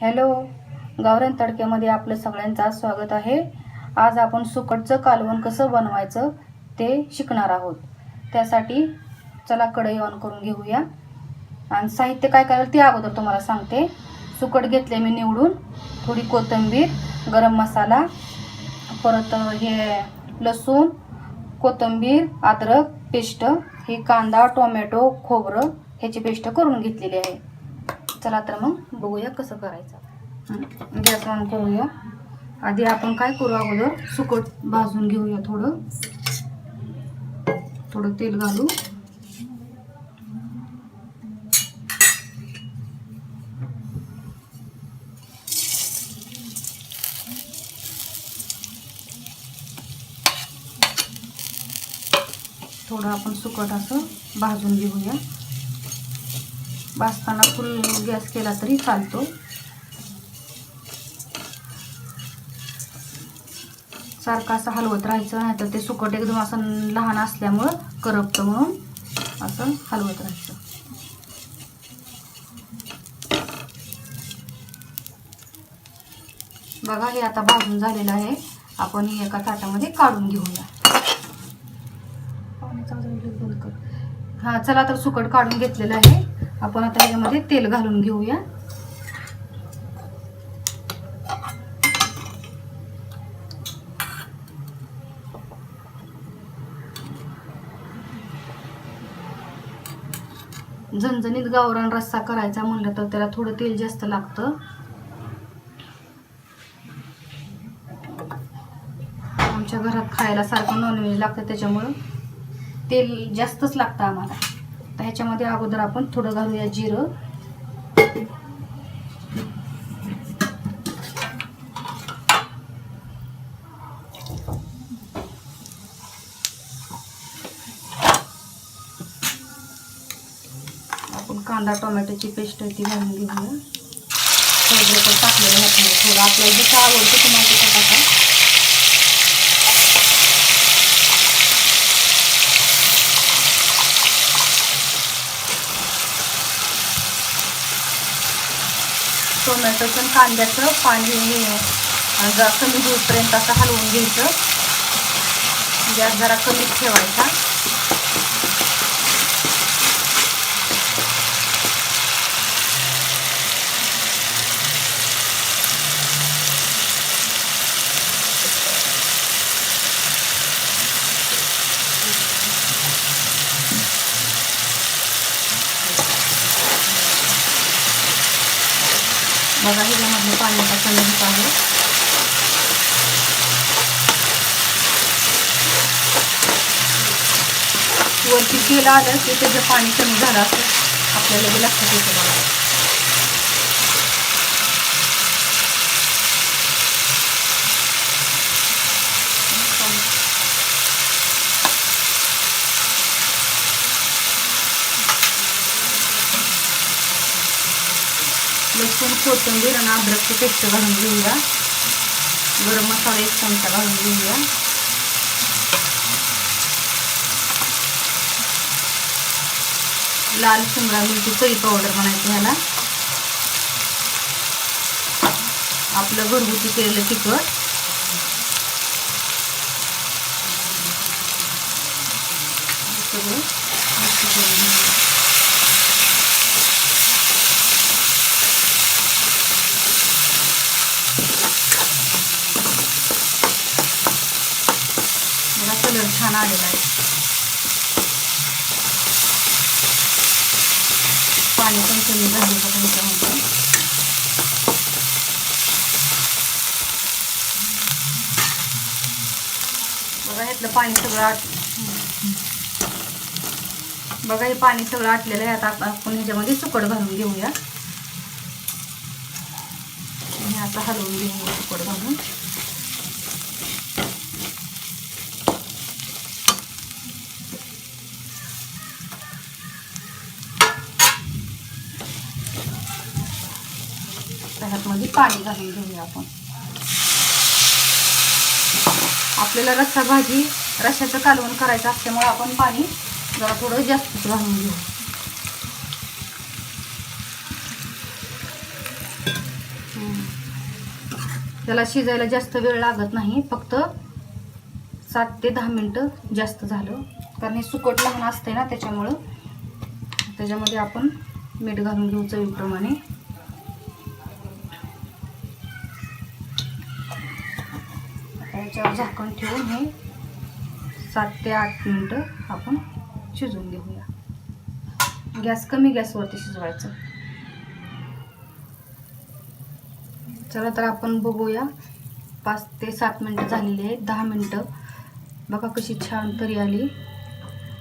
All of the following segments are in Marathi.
हॅलो. गावरान तडक्यामध्ये आपलं सगळ्यांचं स्वागत आहे. आज आपण सुकटचं कालवण कसं बनवायचं ते शिकणार आहोत. त्यासाठी चला कढई ऑन करून घेऊया. आणि साहित्य काय करायला ते अगोदर तुम्हाला सांगते. सुकट घेतले मी निवडून. थोडी कोथिंबीर गरम मसाला परत हे लसूण कोथिंबीर अद्रक पेस्ट ही कांदा टोमॅटो खोबरं ह्याची पेस्ट करून घेतलेली आहे. चला तर मग बघूया कसं करायचं. गॅस ऑन करूया. आधी आपण काय करू अगोदर? सुकट भाजून घेऊया थोडं. थोडं तेल घालू. थोडं आपण सुकट असं भाजून घेऊया. भाजताना फुल गॅस केला तरी चालतो. सारखं असं हलवत राहायचं नाही तर ते सुकट एकदम असं लहान असल्यामुळं करपतं म्हणून असं हलवत राहायचं. बघा हे आता भाजून झालेलं आहे. आपण हे एका ताटामध्ये काढून घेऊया. हा चला तर सुकट काढून घेतलेलं आहे. आपण आता याच्यामध्ये तेल घालून घेऊया. झणझणीत गावरान रस्सा करायचा म्हणलं तर त्याला थोडं तेल जास्त लागतं. आमच्या घरात खायला सारखं नॉनव्हेज लागतं त्याच्यामुळं तेल जास्तच लागतं आम्हाला. आता ह्याच्यामध्ये अगोदर आपण थोडं घालूया जिरं. आपण कांदा टोमॅटोची पेस्ट आहे ती घालून घेऊया. खोबरं पण टाकलेलं ह्याच्यामध्ये थोडं आपल्याला जसं आवडतं तुम्हाला तसं टाका टोमॅटोचं आणि कांद्याचं पाणी जरा कमी होईपर्यंत असं हलवून घ्यायचं. गॅस जरा कमीच ठेवायचा. बघा ह्याच्यामधलं पाणी आता कमी आहे. वरती तेल आलं की त्याचं पाणी कमी झालं असं आपल्याला बी लक्षात येतं बघा. लसूण कोथिंबीर आणि अद्रकची पेस्ट घालून घेऊया. गरम मसाला एक चमचा घालून घेऊया. लाल शिमला मिरची करी पावडर म्हणायची ह्याला. आपलं घरगुती केलेलं तिखट. सगळं mix करून घेऊया. बघा कलर छान आलेला आहे पाणी पण कमी झालं का त्यांच्यामध्ये. बघा ह्यातलं पाणी सगळं आट बघा हे पाणी सगळं आटलेलं आहे. आता आपण ह्याच्यामध्ये सुकड घालून घेऊया. आता हलवून घेऊया सुकड घालून. ह्यातमध्ये पाणी घालून घेऊया आपण. आपल्याला रस्सा भाजी रश्याचं कालवण करायचं असल्यामुळे आपण पाणी जरा थोडं जास्तच घालून घेऊ. त्याला शिजायला जास्त वेळ लागत नाही फक्त सात ते दहा मिनटं जास्त झालं. कारण हे सुकट लहान असते ना त्याच्यामुळं त्याच्यामध्ये आपण मीठ घालून घेऊ चवीप्रमाणे. याच्यावर झाकण ठेवून हे सात ते आठ मिनटं आपण शिजवून घेऊया. गॅस कमी गॅसवरती शिजवायचं. चला तर आपण बघूया. पाच ते सात मिनटं झालेली आहेत दहा मिनटं. बघा कशी छान तरी आली.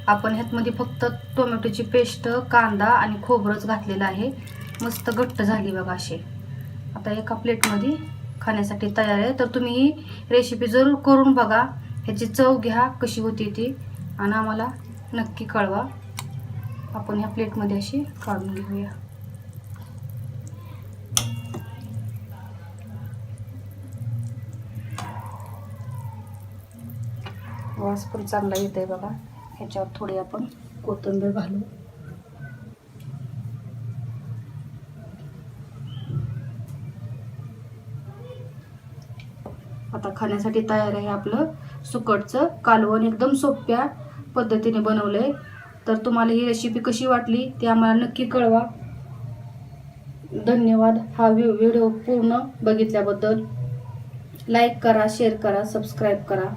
आपण ह्यातमध्ये फक्त टोमॅटोची पेस्ट कांदा आणि खोबरंच घातलेलं आहे. मस्त घट्ट झाली बघा अशी. आता एका प्लेटमध्ये खाण्यासाठी तयार आहे. तर तुम्ही ही रेसिपी जरूर करून बघा. ह्याची चव घ्या कशी होती ती. आणि आम्हाला नक्की कळवा. आपण ह्या प्लेटमध्ये अशी काढून घेऊया. वास पण चांगला येत आहे बघा. ह्याच्यावर थोडी आपण कोथिंबीर घालू. आता खाण्यासाठी तयार आहे आपलं सुकटचं. कालवण एकदम सोप्या पद्धतीने बनवलंय. तर तुम्हाला ही रेसिपी कशी वाटली ती आम्हाला नक्की कळवा. धन्यवाद. हा व्हिडिओ पूर्ण बघितल्याबद्दल. लाईक करा शेअर करा सबस्क्राईब करा.